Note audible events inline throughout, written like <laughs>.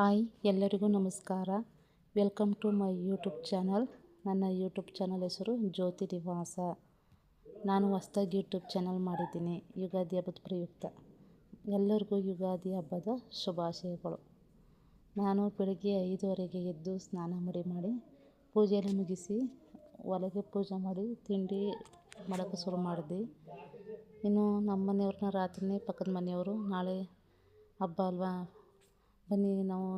Hi, ಎಲ್ಲರಿಗೂ ನಮಸ್ಕಾರ. Welcome to my YouTube channel. ನನ್ನ ಯೂಟ್ಯೂಬ್ ಚಾನಲ್ ಹೆಸರು ಜ್ಯೋತಿ ನಿವಾಸ ನಾನು ಹೊಸ್ದಾಗಿ ಯೂಟ್ಯೂಬ್ ಚಾನಲ್ ಮಾಡಿದ್ದೀನಿ, ಯುಗಾದಿ ಹಬ್ಬದ ಪ್ರಯುಕ್ತ. ಎಲ್ಲರಿಗೂ ಯುಗಾದಿ ಹಬ್ಬದ ಶುಭಾಶಯಗಳು. ನಾನು ಬೆಳಗ್ಗೆ ಐದುವರೆಗೆ ಎದ್ದು ಸ್ನಾನ ಮಾಡಿ ಮಾಡಿ, ಪೂಜೆಯನ್ನು ಮುಗಿಸಿ ಒಲೆಗೆ ಪೂಜೆ ಮಾಡಿ, ತಿಂಡಿ ಮಾಡೋಕ್ಕೆ ಶುರು ಮಾಡಿದೆ. ಇನ್ನು ನಮ್ಮ ಮನೆಯವ್ರನ್ನ ರಾತ್ರಿನೇ ಪಕ್ಕದ ಮನೆಯವರು, ನಾಳೆ ಹಬ್ಬ ಅಲ್ವಾ ಬನ್ನಿ, ನಾವು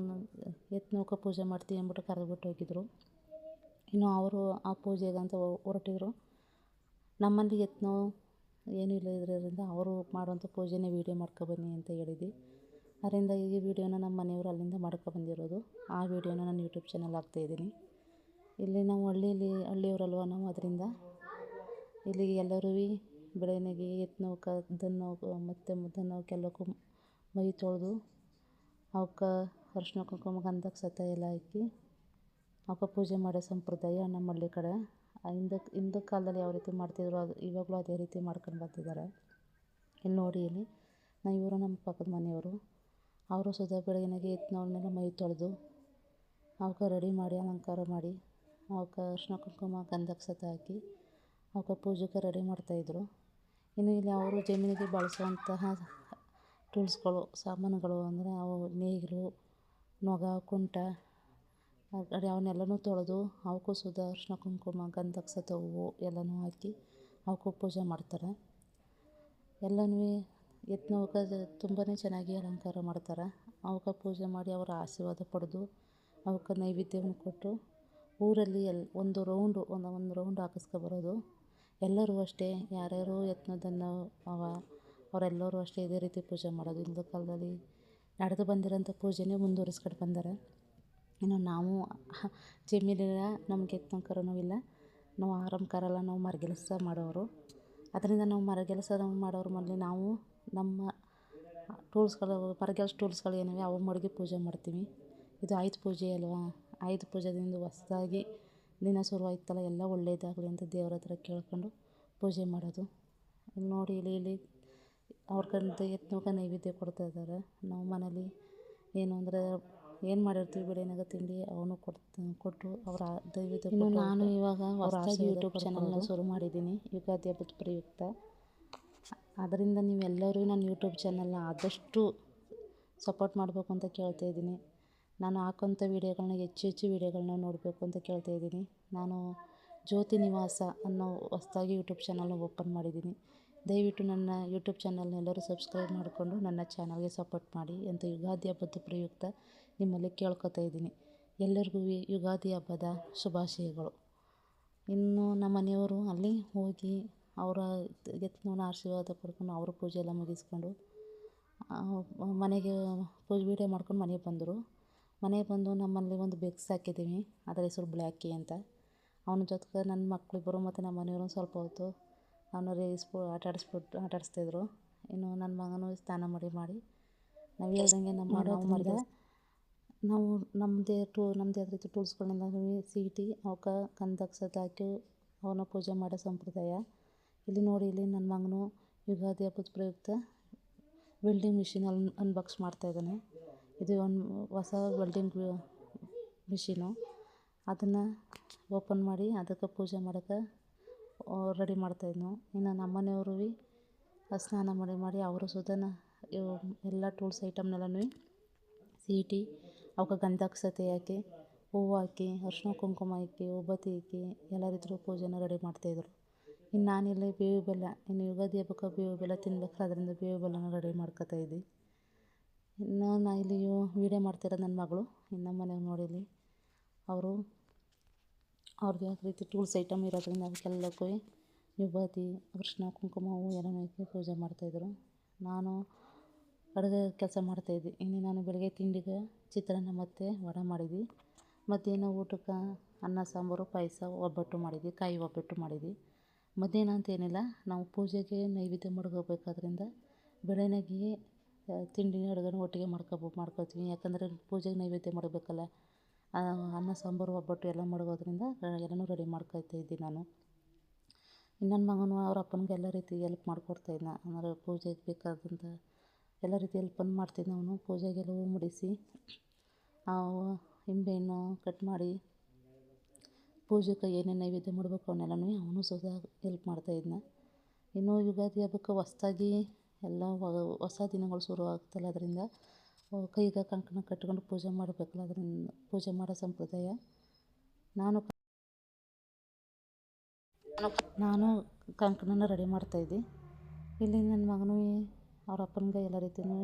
ಎತ್ನೋಕ ಪೂಜೆ ಮಾಡ್ತೀವಿ ಅಂದ್ಬಿಟ್ಟು ಕರೆದ್ಬಿಟ್ಟು ಹೋಗಿದ್ರು. ಇನ್ನು ಅವರು ಆ ಪೂಜೆಗೆ ಅಂತ ಹೊರಟಿದ್ರು. ನಮ್ಮಲ್ಲಿ ಎತ್ನೋ ಏನೂ ಇಲ್ಲ ಇರೋದ್ರಿಂದ ಅವರು ಮಾಡುವಂಥ ಪೂಜೆನೇ ವೀಡಿಯೋ ಮಾಡ್ಕೊಬನ್ನಿ ಅಂತ ಹೇಳಿದ್ವಿ. ಅದರಿಂದ ಈ ವೀಡಿಯೋನ ನಮ್ಮ ಮನೆಯವರು ಅಲ್ಲಿಂದ ಮಾಡ್ಕೊಬಂದಿರೋದು ಆ ವೀಡಿಯೋನ ನಾನು ಯೂಟ್ಯೂಬ್ ಚಾನಲ್ ಹಾಕ್ತಾಯಿದ್ದೀನಿ ಇಲ್ಲಿ ನಾವು ಹಳ್ಳಿಯಲ್ಲಿ ಹಳ್ಳಿಯವರಲ್ವ ನಾವು ಅದರಿಂದ. ಇಲ್ಲಿ ಎಲ್ಲರೂ ಬೆಳಗ್ಗೆಗೆ ಎತ್ನೋಕ ದನ್ನೋಕ ಮತ್ತು ದನ್ನೋಕೆಲ್ಲಕ್ಕೂ ಮೈ ತೊಳೆದು ಅವಕ್ಕೆ ಅರಿಶಿನ ಕುಂಕುಮ ಗಂಧಕ್ಕೆ ಸತ ಎಲ್ಲ ಹಾಕಿ ಅವಕ್ಕೆ ಪೂಜೆ ಮಾಡೋ ಸಂಪ್ರದಾಯ ನಮ್ಮ ಹಳ್ಳಿ ಕಡೆ. ಹಿಂದೆ ಹಿಂದಿನ ಕಾಲದಲ್ಲಿ ಯಾವ ರೀತಿ ಮಾಡ್ತಿದ್ರು ಅದು ಇವಾಗಲೂ ಅದೇ ರೀತಿ ಮಾಡ್ಕೊಂಡು ಬರ್ತಿದ್ದಾರೆ. ಇಲ್ಲಿ ನೋಡಿ ಇಲ್ಲಿ ನಾವು ಇವರು ನಮ್ಮ ಪಕ್ಕದ ಮನೆಯವರು. ಅವರು ಸದಾ ಬೆಳಗ್ಗೆಗೆ ಎತ್ನವ್ರನ್ನೆಲ್ಲ ಮೈ ತೊಳೆದು ಅವಕ್ಕೆ ರೆಡಿ ಮಾಡಿ, ಅಲಂಕಾರ ಮಾಡಿ, ಅವಕ್ಕೆ ಅರಿಶಿನ ಕುಂಕುಮ ಗಂಧಕ್ಷತೆ ಹಾಕಿ ಅವಕ್ಕೆ ಪೂಜೆಗೆ ರೆಡಿ ಮಾಡ್ತಾಯಿದ್ರು ಇನ್ನು ಇಲ್ಲಿ ಅವರು ಜಮೀನಿಗೆ ಬಳಸುವಂತಹ ಟೂಲ್ಸ್ಗಳು, ಸಾಮಾನುಗಳು ಅಂದರೆ ಅವು ನೇಗಿಲು, ನೊಗ, ಕುಂಟ ಅವನ್ನೆಲ್ಲನೂ ತೊಳೆದು ಅವಕ್ಕೂ ಸುಧಾ ಅರಿಶಿನ ಕುಂಕುಮ ಗಂಧಕ್ಷತೆ ಹೂವು ಎಲ್ಲನೂ ಹಾಕಿ ಅವಕ್ಕೂ ಪೂಜೆ ಮಾಡ್ತಾರೆ. ಎಲ್ಲನೂ ಎತ್ನೋಕೆ ತುಂಬಾ ಚೆನ್ನಾಗಿ ಅಲಂಕಾರ ಮಾಡ್ತಾರೆ. ಅವಕ್ಕೆ ಪೂಜೆ ಮಾಡಿ ಅವರ ಆಶೀರ್ವಾದ ಪಡೆದು ಅವಕ್ಕೆ ನೈವೇದ್ಯವನ್ನು ಕೊಟ್ಟು ಊರಲ್ಲಿ ಎಲ್, ಒಂದು ರೌಂಡು, ಒಂದು ಒಂದು ರೌಂಡ್ ಹಾಕಿಸ್ಕೊಬರೋದು ಎಲ್ಲರೂ ಅಷ್ಟೇ, ಯಾರ್ಯಾರು ಎತ್ನೋದನ್ನು ಅವ ಅವರೆಲ್ಲರೂ ಅಷ್ಟೇ ಇದೇ ರೀತಿ ಪೂಜೆ ಮಾಡೋದು. ಹಿಂದಿನ ಕಾಲದಲ್ಲಿ ನಡೆದು ಬಂದಿರೋಂಥ ಪೂಜೆನೇ ಮುಂದುವರಿಸ್ಕೊಂಡು ಬಂದಾರೆ. ಇನ್ನು ನಾವು <laughs> ಜಮೀನಿಲ್ಲ ನಮಗೆ ಎತ್ತಂಕರನೂ ಇಲ್ಲ ನಾವು ಆರಂಕಾರಲ್ಲ ನಾವು ಮರಗೆಲಸ ಮಾಡೋರು. ಅದರಿಂದ ನಾವು ಮರಗೆಲಸ ಮಾಡೋರು ಮೊದಲು ನಾವು, ನಮ್ಮ ಟೂಲ್ಸ್ಗಳು ಮರಗೆಲಸ ಟೂಲ್ಸ್ಗಳು ಏನಿವೆ ಅವು ಮಡಗಿ ಪೂಜೆ ಮಾಡ್ತೀವಿ. ಇದು ಆಯುಧ ಪೂಜೆ ಅಲ್ವಾ? ಆಯುಧ ಪೂಜೆದಿಂದ ಹೊಸ್ದಾಗಿ ದಿನ ಶುರುವಾಯ್ತಲ್ಲ, ಎಲ್ಲ ಒಳ್ಳೆಯದಾಗಲಿ ಅಂತ ದೇವ್ರ ಹತ್ರ ಕೇಳ್ಕೊಂಡು ಪೂಜೆ ಮಾಡೋದು. ನೋಡಿ, ಇಲ್ಲಿ ಇಲ್ಲಿ ಅವ್ರಿಗಂತ ಎತ್ನೋಕ ನೈವೇದ್ಯ ಕೊಡ್ತಾ ಇದ್ದಾರೆ ನಾವು ಮನೇಲಿ ಏನು ಅಂದರೆ ಏನು ಮಾಡಿರ್ತೀವಿ ಬೆಳಗ್ಗೆಗೆ ತಿಂಡಿ ಅವನು ಕೊಟ್ಟು ಕೊಟ್ಟು ಅವರ ದೈವದ ನಾನು ಇವಾಗ ಹೊಸದಾಗಿ ಯೂಟ್ಯೂಬ್ ಚಾನಲ್ನ ಶುರು ಮಾಡಿದ್ದೀನಿ. ಯುಗಾದಿ ಹಬ್ಬದ ಪ್ರಯುಕ್ತ. ಅದರಿಂದ ನೀವೆಲ್ಲರೂ ನನ್ನ ಯೂಟ್ಯೂಬ್ ಚಾನಲ್ನ ಆದಷ್ಟು ಸಪೋರ್ಟ್ ಮಾಡಬೇಕು ಅಂತ ಕೇಳ್ತಾ ಇದ್ದೀನಿ. ನಾನು ಹಾಕೋಂಥ ವೀಡಿಯೋಗಳನ್ನ ಹೆಚ್ಚು ಹೆಚ್ಚು ವೀಡಿಯೋಗಳನ್ನ ನೋಡಬೇಕು ಅಂತ ಕೇಳ್ತಾ ಇದ್ದೀನಿ. ನಾನು ಜ್ಯೋತಿ ನಿವಾಸ ಅನ್ನೋ ಹೊಸ್ದಾಗಿ ಯೂಟ್ಯೂಬ್ ಚಾನಲ್ನ ಓಪನ್ ಮಾಡಿದ್ದೀನಿ. ದಯವಿಟ್ಟು ನನ್ನ ಯೂಟ್ಯೂಬ್ ಚಾನಲ್ನ ಎಲ್ಲರೂ ಸಬ್ಸ್ಕ್ರೈಬ್ ಮಾಡಿಕೊಂಡು ನನ್ನ ಚಾನಲ್ಗೆ ಸಪೋರ್ಟ್ ಮಾಡಿ ಅಂತ ಯುಗಾದಿ ಹಬ್ಬದ ಪ್ರಯುಕ್ತ ನಿಮ್ಮಲ್ಲಿ ಕೇಳ್ಕೊತಾ ಇದ್ದೀನಿ. ಎಲ್ಲರಿಗೂ ಯುಗಾದಿ ಹಬ್ಬದ ಶುಭಾಶಯಗಳು. ಇನ್ನು ನಮ್ಮ ಮನೆಯವರು ಅಲ್ಲಿ ಹೋಗಿ ಅವರ ಎತ್ನೋನ ಆಶೀರ್ವಾದ ಪಡ್ಕೊಂಡು ಅವರು ಪೂಜೆ ಎಲ್ಲ ಮುಗಿಸ್ಕೊಂಡು ಮನೆಗೆ ಪೂಜೆ, ವೀಡಿಯೋ ಮಾಡ್ಕೊಂಡು ಮನೆಗೆ ಬಂದರು. ಮನೆಗೆ ಬಂದು ನಮ್ಮಲ್ಲಿ ಒಂದು ಬೆಕ್ಸ್ ಹಾಕಿದ್ದೀವಿ. ಅದರ ಹೆಸರು ಬ್ಲ್ಯಾಕಿ ಅಂತ. ಅವನ ಜೊತೆಗೆ ನನ್ನ ಮಕ್ಕಳಿಬ್ಬರು ಮತ್ತು ನಮ್ಮ ಮನೆಯವರು ಸ್ವಲ್ಪ ಹೊತ್ತು ಅವನ್ನ ರೇಗಿಸ್ಬು, ಆಟ ಆಡಿಸ್ಬಿಟ್ಟು, ಆಟ ಆಡಿಸ್ತಿದ್ರು. ಇನ್ನು ನನ್ನ ಮಗನೂ ಸ್ನಾನ ಮಾಡಿ ಮಾಡಿ. ನಾವು ಹೇಳ್ದಂಗೆ ನಮ್ಮ ಮಾಡೋದು ಮಾಡಿದೆ. ನಾವು ನಮ್ಮದೇ ಟೂ ನಮ್ಮದೇ ಆದ ರೀತಿ ಟೂಲ್ಸ್ಗಳನ್ನೆಲ್ಲ ಸೀಟಿ ಅವಕ್ಕೆ ಗಂಧಕ್ಷತೆ ಹಾಕಿ ಅವನ ಪೂಜೆ ಮಾಡೋ ಸಂಪ್ರದಾಯ. ಇಲ್ಲಿ ನೋಡಿ, ಇಲ್ಲಿ ನನ್ನ ಮಗನು ಯುಗಾದಿ ಹಬ್ಬದ ಪ್ರಯುಕ್ತ ವೆಲ್ಡಿಂಗ್ ಮಿಷಿನ್ ಅನ್ ಅನ್ಬಾಕ್ಸ್ ಮಾಡ್ತಾಯಿದ್ದಾನೆ ಇದು ಒಂದು ಹೊಸ ವೆಲ್ಡಿಂಗ್ ಮಿಷಿನು. ಅದನ್ನು ಓಪನ್ ಮಾಡಿ, ಅದಕ್ಕೆ ಪೂಜೆ ಮಾಡೋಕ್ಕೆ ರೆಡಿ ಮಾಡ್ತಾಯಿದ್ನು ಇನ್ನು ನಮ್ಮ ಮನೆಯವರು ಸ್ನಾನ ಮಾಡಿ ಮಾಡಿ ಅವರು ಸುಧನ ಎಲ್ಲ ಟೂಲ್ಸ್ ಐಟಮ್ನೆಲ್ಲನೂ ಸೀಟಿ, ಅವಕ್ಕೆ ಗಂಧಕ್ಷತೆ ಹಾಕಿ, ಹೂವು ಹಾಕಿ ಅರಿಶಿನ ಕುಂಕುಮ ಹಾಕಿ, ಒಬ್ಬತ್ತಿ ಹಾಕಿ ಎಲ್ಲ ರೀತಿಯ ಪೂಜೆನ ರೆಡಿ ಮಾಡ್ತಾಯಿದ್ರು ಇನ್ನು ನಾನಿಲ್ಲಿ ಬೇವು ಬೆಲ್ಲ, ಇನ್ನು ಯುಗಾದಿ ಹಬ್ಬಕ್ಕೆ ಬೇವು ಬೆಲ್ಲ ತಿನ್ಬೇಕಾದ್ರೆ ಅದರಿಂದ ಬೇವು ಬೆಲ್ಲನ ರೆಡಿ ಮಾಡ್ಕೊತಾ ಇದ್ದೆ. ಇನ್ನು ನಾ ಇಲ್ಲಿ ವೀಡಿಯೋ ಮಾಡ್ತಿರೋದು ನನ್ನ ಮಗಳು. ಇನ್ನು ಮನೆಯವ್ರು ನೋಡಿಲ್ಲಿ ಅವರು ಅವ್ರಿಗೆ ಯಾವ ರೀತಿ ಟೂಲ್ಸ್ ಐಟಮ್ ಇರೋದ್ರಿಂದ ಅದಕ್ಕೆಲ್ಲಕ್ಕೂ ವಿಭೂತಿ ಅರಿಶಿನ ಕುಂಕುಮ ಹೂವು ಎಲ್ಲನೂ ಹಾಕಿ ಪೂಜೆ ಮಾಡ್ತಾಯಿದ್ರು. ನಾನು ಅಡುಗೆ ಕೆಲಸ ಮಾಡ್ತಾಯಿದ್ದೆ. ಇನ್ನು ನಾನು ಬೆಳಗ್ಗೆ ತಿಂಡಿಗೆ ಚಿತ್ರಾನ್ನ ಮತ್ತು ವಡೆ ಮಾಡಿದ್ವಿ ಮಧ್ಯಾಹ್ನ ಊಟಕ್ಕೆ ಅನ್ನ, ಸಾಂಬಾರು, ಪಾಯಸ, ಒಬ್ಬಟ್ಟು ಮಾಡಿದ್ವಿ ಕಾಯಿ ಒಬ್ಬಟ್ಟು ಮಾಡಿದ್ವಿ ಮಧ್ಯಾಹ್ನ ಅಂತೇನಿಲ್ಲ ನಾವು ಪೂಜೆಗೆ ನೈವೇದ್ಯ ಮಡ್ಕೋಬೇಕಾದ್ರಿಂದ ಬೆಳಗ್ಗೆಗೆ ತಿಂಡಿ, ಅಡುಗೆನೂ ಒಟ್ಟಿಗೆ ಮಾಡ್ಕೊಬೋ ಮಾಡ್ಕೊತೀವಿ ಯಾಕಂದರೆ ಪೂಜೆಗೆ ನೈವೇದ್ಯ ಮಾಡಬೇಕಲ್ಲ. ಅನ್ನ, ಸಾಂಬಾರು, ಒಬ್ಬಟ್ಟು ಎಲ್ಲ ಮಾಡೋದ್ರಿಂದ ಎಲ್ಲನೂ ರೆಡಿ ಮಾಡ್ಕೊಳ್ತಾ ಇದ್ದೆ ನಾನು. ನನ್ನ ಮಗನು, ಅವ್ರ ಅಪ್ಪನಿಗೆ ಎಲ್ಲ ರೀತಿ ಎಲ್ಪ್ ಮಾಡಿಕೊಡ್ತಾಯಿದ್ದ ಅಂದರೆ ಪೂಜೆಗೆ ಬೇಕಾದಂಥ ಎಲ್ಲ ರೀತಿ ಎಲ್ಪನ್ನು ಮಾಡ್ತಿದ್ದ ಅವನು. ಪೂಜೆಗೆಲ್ಲ ಹೂ ಮುಡಿಸಿ, ಆ ನಿಂಬೆಹಣ್ಣು ಕಟ್ ಮಾಡಿ, ಪೂಜೆಗೆ ಏನೇನು ನೈವೇದ್ಯ ಮಾಡಬೇಕು ಅವನ್ನೆಲ್ಲನೂ ಅವನು ಸುಧಾ ಹೆಲ್ಪ್ ಮಾಡ್ತಾಯಿದ್ನ ಇನ್ನು ಯುಗಾದಿ ಹಬ್ಬಕ್ಕೆ ಹೊಸ್ದಾಗಿ ಎಲ್ಲ ಹೊಸ ದಿನಗಳು ಶುರು ಆಗ್ತಲ್ಲ ಅದರಿಂದ ಕೈಗೆ ಕಂಕಣ ಕಟ್ಕೊಂಡು ಪೂಜೆ ಮಾಡಬೇಕಲ್ಲ ಅದರಿಂದ ಪೂಜೆ ಮಾಡೋ ಸಂಪ್ರದಾಯ. ನಾನು ನಾನು ಕಂಕಣನ ರೆಡಿ ಮಾಡ್ತಾಯಿದ್ದೆ ಇಲ್ಲಿ ನನ್ನ ಮಗನೂ, ಅವ್ರ ಅಪ್ಪನಿಗೆ ಎಲ್ಲ ರೀತಿಯೂ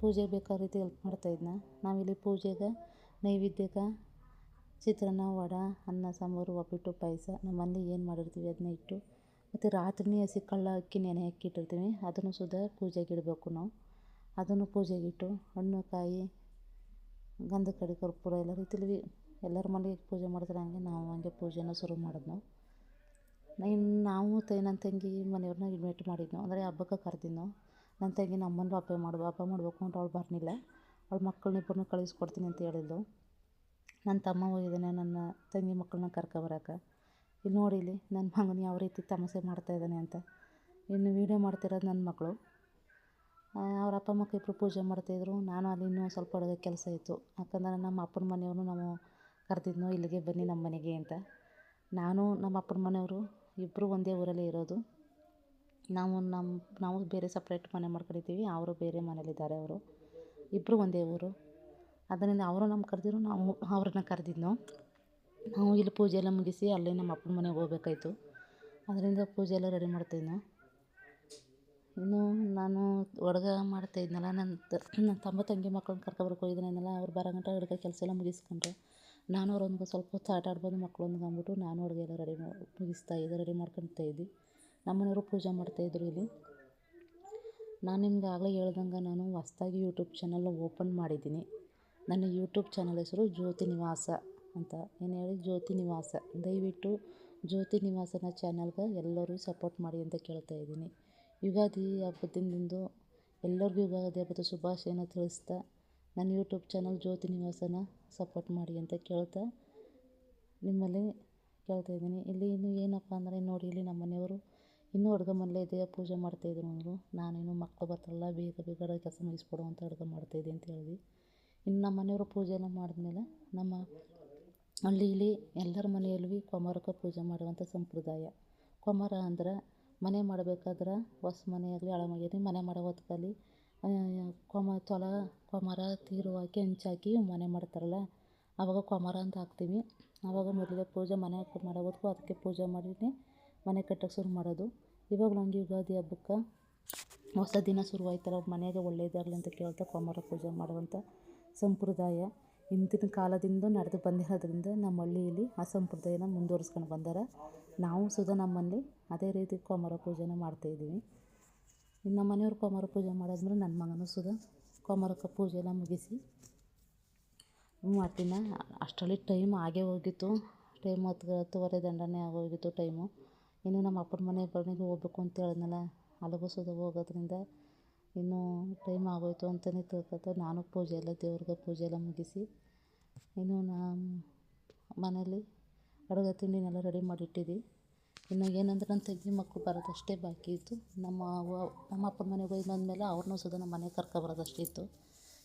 ಪೂಜೆಗೆ ಬೇಕಾದ ರೀತಿ ಹೆಲ್ಪ್ ಮಾಡ್ತಾಯಿದ್ನ ನಾವಿಲ್ಲಿ ಪೂಜೆಗೆ ನೈವೇದ್ಯಕ್ಕೆ ಚಿತ್ರಾನ್ನ, ವಡೆ, ಅನ್ನ, ಸಾಂಬಾರು ಒಬ್ಬಟ್ಟು ಪಾಯಸ ನಮ್ಮಲ್ಲಿ ಏನು ಮಾಡಿರ್ತೀವಿ ಅದನ್ನ ಇಟ್ಟು, ಮತ್ತು ರಾತ್ರಿನೇ ಹಸಿ ಕಳ್ಳ ಅಕ್ಕಿ ನೆನೆ ಹಾಕಿಟ್ಟಿರ್ತೀವಿ ಅದನ್ನು ಸುದಾ ಪೂಜೆಗೆ ಇಡಬೇಕು ನಾವು. ಅದನ್ನು ಪೂಜೆಗೆ ಇಟ್ಟು ಹಣ್ಣು ಕಾಯಿ ಗಂಧ ಕಡಿ ಕರ್ಪೂರ ಎಲ್ಲ ರೀತಿಲಿ ಎಲ್ಲರ ಮನೆಗೆ ಪೂಜೆ ಮಾಡ್ತಾರೆ. ಹಂಗೆ ನಾವು ಹಂಗೆ ಪೂಜೆನ ಶುರು ಮಾಡಿದ್ನು. ಇನ್ನು ನಾವು ತ ನನ್ನ ತಂಗಿ ಮನೆಯವ್ರನ್ನ ಇನ್ವೈಟ್ ಮಾಡಿದ್ನು. ಅಂದರೆ ಹಬ್ಬಕ್ಕೆ ಕರೆದಿದ್ನು. ನನ್ನ ತಂಗಿ ನಮ್ಮನ್ನು ಹಬ್ಬ ಮಾಡುವ ಹಬ್ಬ ಮಾಡಬೇಕು ಅಂತ ಅವ್ಳು ಬರಲಿಲ್ಲ ಅವ್ಳು ಇಬ್ಬರನ್ನೂ ಕಳಿಸ್ಕೊಡ್ತೀನಿ ಅಂತ ಹೇಳಿದ್ಲು. ನನ್ನ ತಮ್ಮ ಹೋಗಿದ್ದಾನೆ, ನನ್ನ ತಂಗಿ ಮಕ್ಕಳನ್ನ ಕರ್ಕೊಬರಕ್ಕೆ ಇಲ್ಲಿ ನೋಡಿ ಇಲ್ಲಿ ನನ್ನ ಮಗನ ಯಾವ ರೀತಿ ತಮಾಷೆ ಮಾಡ್ತಾಯಿದ್ದಾನೆ ಅಂತ. ಇನ್ನು ವೀಡಿಯೋ ಮಾಡ್ತಿರೋದು ನನ್ನ ಮಕ್ಕಳು. ಅವ್ರ ಅಪ್ಪ ಅಮ್ಮ ಇಬ್ಬರು ಪೂಜೆ ಮಾಡ್ತಾಯಿದ್ರು ನಾನು ಅಲ್ಲಿ ಇನ್ನೂ ಸ್ವಲ್ಪ ಅಡುಗೆ ಕೆಲಸ ಇತ್ತು. ಯಾಕಂದರೆ ನಮ್ಮ ಅಪ್ಪನ ಮನೆಯವ್ರನ್ನು ನಾವು ಕರೆದಿದ್ನೋ, ಇಲ್ಲಿಗೆ ಬನ್ನಿ ನಮ್ಮ ಮನೆಗೆ ಅಂತ. ನಾನು, ನಮ್ಮ ಅಪ್ಪನ ಮನೆಯವರು ಇಬ್ಬರು ಒಂದೇ ಊರಲ್ಲೇ ಇರೋದು. ನಾವು ನಮ್ಮ, ನಾವು ಬೇರೆ ಸಪ್ರೇಟ್ ಮನೆ ಮಾಡ್ಕೊಂಡಿದ್ದೀವಿ. ಅವರು ಬೇರೆ ಮನೇಲಿದ್ದಾರೆ ಅವರು. ಇಬ್ಬರು ಒಂದೇ ಊರು. ಅದರಿಂದ ಅವರು ನಮ್ಮ ಕರೆದಿದ್ರು, ನಾವು ಅವ್ರನ್ನ ಕರೆದಿದ್ನೋ. ನಾವು ಇಲ್ಲಿ ಪೂಜೆ ಎಲ್ಲ ಮುಗಿಸಿ ಅಲ್ಲೇ ನಮ್ಮ ಅಪ್ಪನ ಮನೆಗೆ ಹೋಗ್ಬೇಕಾಯ್ತು. ಅದರಿಂದ ಪೂಜೆ ಎಲ್ಲ ರೆಡಿ ಮಾಡ್ತಾಯಿದ್ನು ಇನ್ನು ನಾನು ಅಡ್ಗೆ ಇದ್ದೆನಲ್ಲ ನನ್ನ ನನ್ನ ತಮ್ಮ ತಂಗಿ ಮಕ್ಳನ್ನ ಕರ್ಕೊಬರಕ್ಕೆ ಹೋಗಿದ್ದೀನಲ್ಲ ಅವ್ರು ಬರೋ ಗಂಟ ಅಡುಗೆ ಕೆಲಸ ಎಲ್ಲ ಮುಗಿಸ್ಕೊಂಡ್ರೆ. ನಾನು ಅವ್ರೊಂದು ಸ್ವಲ್ಪ ಹೊತ್ತು ಆಟ ಆಡ್ಬೋದು ಅಂದ್ಬಿಟ್ಟು ನಾನು ಅಡುಗೆ ಎಲ್ಲ ರೆಡಿ ಮುಗಿಸ್ತಾ ಇದ್ದೆ ರೆಡಿ ಮಾಡ್ಕೊಳ್ತಾ ಇದ್ದೆ. ನಮ್ಮನೆಯವರು ಪೂಜೆ ಮಾಡ್ತಾಯಿದ್ರು ಇಲ್ಲಿ. ನಾನು ನಿಮ್ಗೆ ಆಗಲೇ ಹೇಳ್ದಂಗೆ ನಾನು ಹೊಸ್ದಾಗಿ ಯೂಟ್ಯೂಬ್ ಚಾನಲ್ನ ಓಪನ್ ಮಾಡಿದ್ದೀನಿ. ನನ್ನ ಯೂಟ್ಯೂಬ್ ಚಾನಲ್ ಹೆಸರು ಜ್ಯೋತಿ ನಿವಾಸ ಅಂತ. ಏನು ಹೇಳಿ? ಜ್ಯೋತಿ ನಿವಾಸ. ದಯವಿಟ್ಟು ಜ್ಯೋತಿ ನಿವಾಸನ ಚಾನಲ್ಗೆ ಎಲ್ಲರೂ ಸಪೋರ್ಟ್ ಮಾಡಿ ಅಂತ ಕೇಳ್ತಾ ಇದ್ದೀನಿ. ಯುಗಾದಿ ಹಬ್ಬದಿಂದು ಎಲ್ಲರಿಗೂ ಯುಗಾದಿ ಹಬ್ಬದ ಶುಭಾಶಯನ ತಿಳಿಸ್ತಾ ನನ್ನ ಯೂಟ್ಯೂಬ್ ಚಾನಲ್ ಜ್ಯೋತಿ ನಿವಾಸನ ಸಪೋರ್ಟ್ ಮಾಡಿ ಅಂತ ಕೇಳ್ತಾ ನಿಮ್ಮಲ್ಲಿ ಕೇಳ್ತಾ ಇದ್ದೀನಿ. ಇಲ್ಲಿ ಇನ್ನು ಏನಪ್ಪ ಅಂದರೆ ನೋಡಿ, ಇಲ್ಲಿ ನಮ್ಮ ಮನೆಯವರು ಇನ್ನೂ ಅಡುಗೆ ಮನೇಲೇ ಇದೆ, ಪೂಜೆ ಮಾಡ್ತಾಯಿದ್ರು ಅಂದರು. ನಾನೇನು ಮಕ್ಕಳು ಬರ್ತಾರಲ್ಲ, ಬೇಗ ಬೇಗ ಕೆಲಸ ಮುಗಿಸ್ಬಿಡು ಅಂತ ಅಡುಗೆ ಮಾಡ್ತಾಯಿದ್ದೆ ಅಂತ ಹೇಳಿದ್ವಿ. ಇನ್ನು ನಮ್ಮ ಮನೆಯವರು ಪೂಜೆನ ಮಾಡಿದ್ಮೇಲೆ ನಮ್ಮ ಹಳ್ಳಿಲಿ ಎಲ್ಲರ ಮನೆಯಲ್ಲಿ ಕುಮಾರಕ್ಕೆ ಪೂಜೆ ಮಾಡುವಂಥ ಸಂಪ್ರದಾಯ. ಕುಮಾರ ಅಂದ್ರೆ ಮನೆ ಮಾಡಬೇಕಾದ್ರೆ ಹೊಸ ಮನೆ ಆಗಲಿ, ಹಳೆ ಮನೆ ಆಗಲಿ, ಮನೆ ಮಾಡೋ ಹೊತ್ನಲ್ಲಿ ಕೊಮ, ತೊಲ, ಕೊಮರ, ತೀರು ಹಾಕಿ ಹಂಚಾಕಿ ಮನೆ ಮಾಡ್ತಾರಲ್ಲ, ಆವಾಗ ಕೊಮರ ಅಂತ ಹಾಕ್ತೀವಿ. ಆವಾಗ ಮೊದಲಿಗೆ ಪೂಜೆ ಮನೆ ಮಾಡೋ ಹೊತ್ಗೂ ಅದಕ್ಕೆ ಪೂಜೆ ಮಾಡಿನೇ ಮನೆ ಕಟ್ಟಕ್ಕೆ ಶುರು ಮಾಡೋದು. ಇವಾಗ ನಂಗೆ ಯುಗಾದಿ ಹಬ್ಬಕ್ಕೆ ಹೊಸ ದಿನ ಶುರುವಾಯ್ತಲ್ಲ, ಮನೆಗೆ ಒಳ್ಳೆಯದಾಗಲಿ ಅಂತ ಕೇಳ್ತಾ ಕೊಮರ ಪೂಜೆ ಮಾಡುವಂಥ ಸಂಪ್ರದಾಯ. ಹಿಂದಿನ ಕಾಲದಿಂದ ನಡೆದು ಬಂದಿರೋದ್ರಿಂದ ನಮ್ಮ ಹಳ್ಳಿಯಲ್ಲಿ ಆ ಸಂಪ್ರದಾಯನ ಮುಂದುವರಿಸ್ಕೊಂಡು ಬಂದಾರೆ. ನಾವು ಸುದ ನಮ್ಮಲ್ಲಿ ಅದೇ ರೀತಿ ಕೋಮಾರ ಪೂಜೆನ ಮಾಡ್ತಾಯಿದ್ದೀವಿ ಇನ್ನು ನಮ್ಮ ಮನೆಯವ್ರು ಕೋಮಾರ ಪೂಜೆ ಮಾಡಾದ್ಮೇಲೆ ನನ್ನ ಮಗನೂ ಸುದ ಕೋಮಾರಕ್ಕೆ ಪೂಜೆ ಎಲ್ಲ ಮುಗಿಸಿ ಮಾಡ್ತೀನಿ. ಅಷ್ಟರಲ್ಲಿ ಟೈಮ್ ಆಗೇ ಹೋಗಿತ್ತು. ಟೈಮ್ ಹತ್ತು, ಹತ್ತುವರೆ ದಂಡನೆ ಆಗೋಗಿತ್ತು ಟೈಮು. ಇನ್ನು ನಮ್ಮ ಅಪ್ಪನ ಮನೆ ಬಳಿಗೆ ಹೋಗ್ಬೇಕು ಅಂತ ಹೇಳಿದ್ನಲ್ಲ. ಅಲ್ಲಿಗೂ ಸುದ ಹೋಗೋದ್ರಿಂದ ಇನ್ನೂ ಟೈಮ್ ಆಗೋಯ್ತು ಅಂತಲೇ ತಿಳ್ಕೊಳ್ತಾ ನಾನು ಪೂಜೆ ಎಲ್ಲ ದೇವ್ರಿಗೆ ಪೂಜೆ ಎಲ್ಲ ಮುಗಿಸಿ ಇನ್ನು ನಾನು ಮನೇಲಿ ಅಡುಗೆ ತಿಂಡಿನೆಲ್ಲ ರೆಡಿ ಮಾಡಿಟ್ಟಿದ್ದೆ ಇನ್ನು ಏನಂದ್ರೆ ನನ್ನ ತಂಗಿ ಮಕ್ಕಳು ಬರೋದಷ್ಟೇ ಬಾಕಿ ಇತ್ತು. ನಮ್ಮ ಅವ್ವ ನಮ್ಮ ಅಪ್ಪನ ಮನೆಗೆ ಹೋಗಿ ಬಂದಮೇಲೆ ಅವ್ರನ್ನೂ ಸುಧಾ ನಮ್ಮ ಮನೆಗೆ ಕರ್ಕೊಬರೋದಷ್ಟೇ ಇತ್ತು.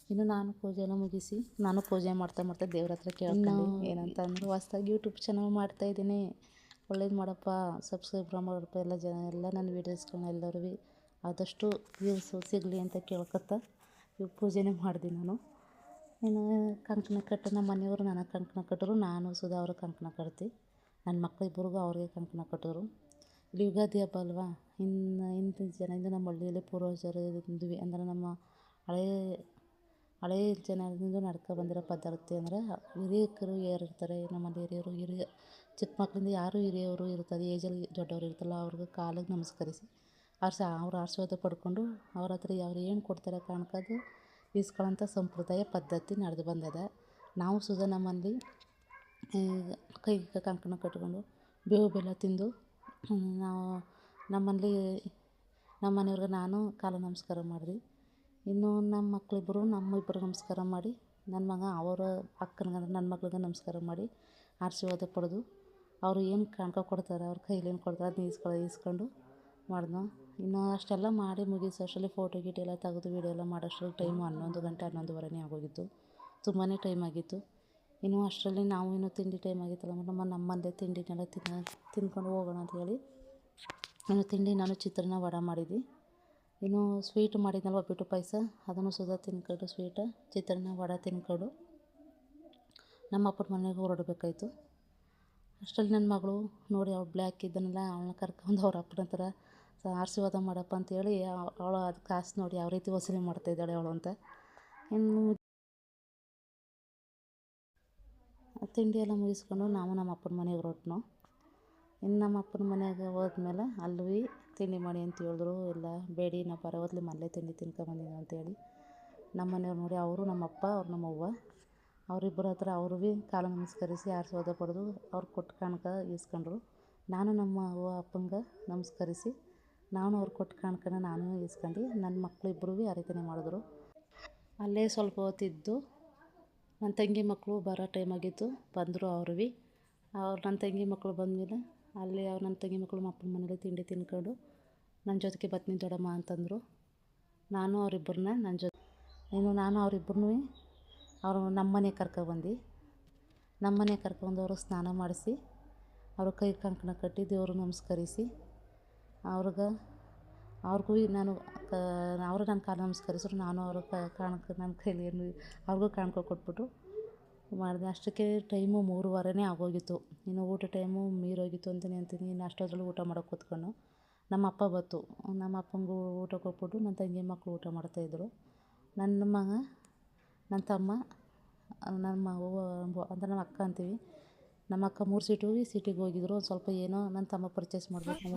ಇನ್ನು ನಾನು ಪೂಜೆ ಎಲ್ಲ ಮುಗಿಸಿ ನಾನು ಪೂಜೆ ಮಾಡ್ತಾ ಮಾಡ್ತಾ ದೇವ್ರ ಹತ್ರ ಕೇಳ್ಕೊಂಡು ಏನಂತ ಅಂದ್ರೆ ಹೊಸ್ದಾಗಿ ಯೂಟ್ಯೂಬ್ ಚಾನಲ್ ಮಾಡ್ತಾಯಿದ್ದೀನಿ ಒಳ್ಳೇದು ಮಾಡಪ್ಪ ಸಬ್ಸ್ಕ್ರೈಬ್ ಮಾಡಪ್ಪ ಎಲ್ಲ ಜನ ಎಲ್ಲ ನನ್ನ ವೀಡಿಯೋಸ್ಗಳನ್ನ ಎಲ್ಲರೂ ಆದಷ್ಟು ವ್ಯೂಸು ಸಿಗಲಿ ಅಂತ ಕೇಳ್ಕೊತ ಇವು ಪೂಜೆನೇ ಮಾಡಿದೆ ನಾನು. ಇನ್ನು ಕಂಕಣ ಕಟ್ಟು ನಮ್ಮ ಮನೆಯವರು ನನಗೆ ಕಂಕಣ ಕಟ್ಟರು, ನಾನು ಸುಧಾ ಅವ್ರಿಗೆ ಕಂಕಣ ಕಟ್ತಿ ನನ್ನ ಮಕ್ಕಳಿಬ್ಬರಿಗೂ ಅವ್ರಿಗೆ ಕಂಕಣ ಕಟ್ಟಿದ್ರು ಇಲ್ಲಿ ಯುಗಾದಿ ಹಬ್ಬ ಅಲ್ವಾ? ಇನ್ನು ಹಿಂದಿನ ಜನದಿಂದ ನಮ್ಮ ಹಳ್ಳಿಯಲ್ಲಿ ಪೂರ್ವಜರು ಇದ್ವಿ ಅಂದರೆ ನಮ್ಮ ಹಳೆಯ ಹಳೆಯ ಜನರಿಂದ ನಡ್ಕೊ ಬಂದಿರೋ ಪದ್ಧತಿ ಅಂದರೆ ಹಿರಿಯಕರು ಯಾರು ಇರ್ತಾರೆ ನಮ್ಮಲ್ಲಿ ಹಿರಿಯರು, ಹಿರಿಯ ಚಿಕ್ಕ ಮಕ್ಕಳಿಂದ ಯಾರು ಹಿರಿಯವರು ಇರ್ತಾರೆ ಏಜಲ್ಲಿ ದೊಡ್ಡವರು ಇರ್ತಾರಲ್ಲ, ಅವ್ರಿಗೆ ಕಾಲಿಗೆ ನಮಸ್ಕರಿಸಿ. ಅವ್ರ ಸ ಅವ್ರ ಆಶೀರ್ವಾದ ಪಡ್ಕೊಂಡು ಅವ್ರ ಹತ್ರ ಅವ್ರು ಏನು ಕೊಡ್ತಾರೆ ಕಾಣ್ಕೋದು ಇಸ್ಕೊಳ್ಳೋಂಥ ಸಂಪ್ರದಾಯ ಪದ್ಧತಿ ನಡೆದು ಬಂದಿದೆ. ನಾವು ಸುಧಾ ನಮ್ಮಲ್ಲಿ ಕೈಗೆ ಕಂಕಣ ಕಟ್ಕೊಂಡು ಬೇವು ಬೆಲ್ಲ ತಿಂದು ನಾವು ನಮ್ಮಲ್ಲಿ ನಮ್ಮ ಮನೆಯವ್ರಿಗೆ ನಾನು ಕಾಲ ನಮಸ್ಕಾರ ಮಾಡಿದೆ. ಇನ್ನು ನಮ್ಮ ಮಕ್ಕಳಿಬ್ಬರು ನಮ್ಮಿಬ್ಬರು ನಮಸ್ಕಾರ ಮಾಡಿ ನನ್ನ ಮಗ ಅವರ ಅಕ್ಕನಿಗೆ ನನ್ನ ಮಗಳಿಗೆ ನಮಸ್ಕಾರ ಮಾಡಿ ಆಶೀರ್ವಾದ ಪಡೆದು, ಅವರು ಏನು ಕಾಣ್ಕ ಕೊಡ್ತಾರೆ, ಅವ್ರ ಕೈಲಿ ಏನು ಕೊಡ್ತಾರೆ ಅದನ್ನ ಈಸ್ಕೊಳ್ಳೋ ಈಸ್ಕೊಂಡು ಮಾಡಿದ್ನು? ಇನ್ನು ಅಷ್ಟೆಲ್ಲ ಮಾಡಿ ಮುಗಿಸೋ ಅಷ್ಟರಲ್ಲಿ ಫೋಟೋ ಗೀಟೋ ಎಲ್ಲ ತೆಗೆದು ವೀಡಿಯೋ ಎಲ್ಲ ಮಾಡೋಷ್ಟ್ರಲ್ಲಿ ಟೈಮು ಹನ್ನೊಂದು ಗಂಟೆ ಹನ್ನೊಂದುವರೆನೇ ಆಗೋಗಿತ್ತು. ತುಂಬಾ ಟೈಮ್ ಆಗಿತ್ತು. ಇನ್ನು ಅಷ್ಟರಲ್ಲಿ ನಾವು ಇನ್ನೂ ತಿಂಡಿ ಟೈಮ್ ಆಗಿತ್ತಲ್ಲ, ನಮ್ಮ ನಮ್ಮಲ್ಲೇ ತಿಂಡಿನೆಲ್ಲ ತಿನ್ನ ತಿನ್ಕೊಂಡು ಹೋಗೋಣ ಅಂತ ಹೇಳಿ ಇನ್ನು ತಿಂಡಿ ನಾನು ಚಿತ್ರಾನ್ನ ವಡೆ ಮಾಡಿದ್ದೆ ಇನ್ನು ಸ್ವೀಟ್ ಮಾಡಿದ್ನಲ್ಲ ಒಬ್ಬಿಟ್ಟು ಪಾಯಸ, ಅದನ್ನು ಸುಧಾ ತಿನ್ಕೊಂಡು ಸ್ವೀಟ ಚಿತ್ರಾನ್ನ ವಡೆ ತಿನ್ಕೊಂಡು. ನಮ್ಮ ಅಪ್ಪನ ಮನೆಗೆ ಹೊರಡಬೇಕಾಯ್ತು. ಅಷ್ಟರಲ್ಲಿ ನನ್ನ ಮಗಳು ನೋಡಿ, ಅವಳು ಬ್ಲ್ಯಾಕ್ ಇದ್ದನಲ್ಲ, ಅವಳನ್ನ ಕರ್ಕೊಂಡು ಅವ್ರ ಅಪ್ಪನ ಹತ್ರ ಆಶೀರ್ವಾದ ಮಾಡಪ್ಪ ಅಂತೇಳಿ ಅವಳು ಅದು ಕಾಸು ನೋಡಿ ಯಾವ ರೀತಿ ವಸೂಲಿ ಮಾಡ್ತಾಯಿದ್ದಾಳೆ ಅವಳು ಅಂತ. ಇನ್ನು ತಿಂಡಿ ಎಲ್ಲ ಮುಗಿಸ್ಕೊಂಡು ನಾವು ನಮ್ಮ ಅಪ್ಪನ ಮನೆಗೆ ಹೊರಟ್ನು. ಇನ್ನು ನಮ್ಮ ಅಪ್ಪನ ಮನೆಗೆ ಹೋದ್ಮೇಲೆ ಅಲ್ಲಿ ತಿಂಡಿ ಮಾಡಿ ಅಂತ ಹೇಳಿದ್ರು. ಇಲ್ಲ, ಬೇಡಿ, ನಾ ಪರವತ್ಲಿ ಮಲ್ಲೇ ತಿಂಡಿ ತಿನ್ಕೊಂಬಂದಿನಿ ಅಂತೇಳಿ. ನಮ್ಮ ಮನೆಯವ್ರು ನೋಡಿ ಅವರು, ನಮ್ಮ ಅಪ್ಪ, ಅವ್ರು ನಮ್ಮ ಅವ್ವ. ಅವರಿಬ್ಬರ ಹತ್ರ ಅವರು ಭೀ ಕಾಲು ನಮಸ್ಕರಿಸಿ ಆಶೀರ್ವಾದ ಪಡೆದು ಅವ್ರು ಕೊಟ್ಟು ಕಾಣಕ ಇಸ್ಕೊಂಡ್ರು ನಾನು ನಮ್ಮ ಅವ್ವ ಅಪ್ಪಂಗೆ ನಮಸ್ಕರಿಸಿ ನಾನು ಅವ್ರು ಕೊಟ್ಟು ಕಾಣ್ಕೊಂಡು ನಾನು ಇಸ್ಕೊಂಡು ನನ್ನ ಭೀ ಆ ರೀತಿನೇ ಮಾಡಿದ್ರು. ಅಲ್ಲೇ ಸ್ವಲ್ಪ ಹೊತ್ತಿದ್ದು ನನ್ನ ತಂಗಿ ಮಕ್ಕಳು ಬರೋ ಟೈಮ್ ಆಗಿತ್ತು, ಬಂದರು ಅವರು ಭೀ. ಅವ್ರು ನನ್ನ ತಂಗಿ ಮಕ್ಕಳು ಬಂದ್ಮೇಲೆ ಅಲ್ಲಿ ಅವ್ರು ನನ್ನ ತಂಗಿ ಮಕ್ಕಳು ಮಕ್ಕಳ ಮನೇಲಿ ತಿಂಡಿ ತಿನ್ಕೊಂಡು ನನ್ನ ಜೊತೆಗೆ ಬರ್ತೀನಿ ದೊಡ್ಡಮ್ಮ ಅಂತಂದರು. ನಾನು ಅವರಿಬ್ಬರನ್ನ ನನ್ನ ಜೊತೆ ಇನ್ನು ನಾನು ಅವರಿಬ್ಬರನ್ನೂ ಅವರು ನಮ್ಮ ಮನೆಗೆ ಕರ್ಕೊಬಂದು ನಮ್ಮ ಮನೆಗೆ ಅವರು ಸ್ನಾನ ಮಾಡಿಸಿ, ಅವರು ಕೈ ಕಂಕಣ ಕಟ್ಟಿ ದೇವರು ನಮಸ್ಕರಿಸಿ ಅವ್ರಿಗೆ, ಅವ್ರಿಗೂ ನಾನು ಅವರು ನನ್ನ ಕಾಲು ನಮಸ್ಕರಿಸಿದ್ರು ನಾನು ಅವ್ರ ಕಾಣಕ್ಕೆ ನನ್ನ ಕೈಲಿ ಏನು, ಅವ್ರಿಗೂ ಕಾಣ್ಕೊ ಕೊಟ್ಬಿಟ್ಟು ಮಾಡಿದೆ. ಅಷ್ಟಕ್ಕೆ ಟೈಮು ಮೂರುವರೆನೇ ಆಗೋಗಿತ್ತು. ಇನ್ನು ಊಟ ಟೈಮು ಮೀರೋಗಿತ್ತು ಅಂತಲೇ ಅಂತೀನಿ. ಇನ್ನು ಅಷ್ಟೊತ್ತರಲ್ಲಿ ಊಟ ಮಾಡೋಕೆ ಕೂತ್ಕೊಂಡು ನಮ್ಮ ಅಪ್ಪ ಬತ್ತು ನಮ್ಮ ಅಪ್ಪಂಗೂ ಊಟ ಕೊಟ್ಬಿಟ್ಟು ನನ್ನ ತಂಗಿ ಮಕ್ಕಳು ಊಟ ಮಾಡ್ತಾಯಿದ್ರು ನನ್ನ ಮಗ, ನನ್ನ ತಮ್ಮ ನಮ್ಮ ಅವ್ವ ಅಂದರೆ ನಮ್ಮ ಅಕ್ಕ ಅಂತೀವಿ. ನಮ್ಮ ಅಕ್ಕ ಮೂರು ಸೀಟು ಸಿಟಿಗೆ ಹೋಗಿದ್ರು. ಒಂದು ಸ್ವಲ್ಪ ಏನೋ ನನ್ನ ತಮ್ಮ ಪರ್ಚೇಸ್ ಮಾಡಬೇಕು.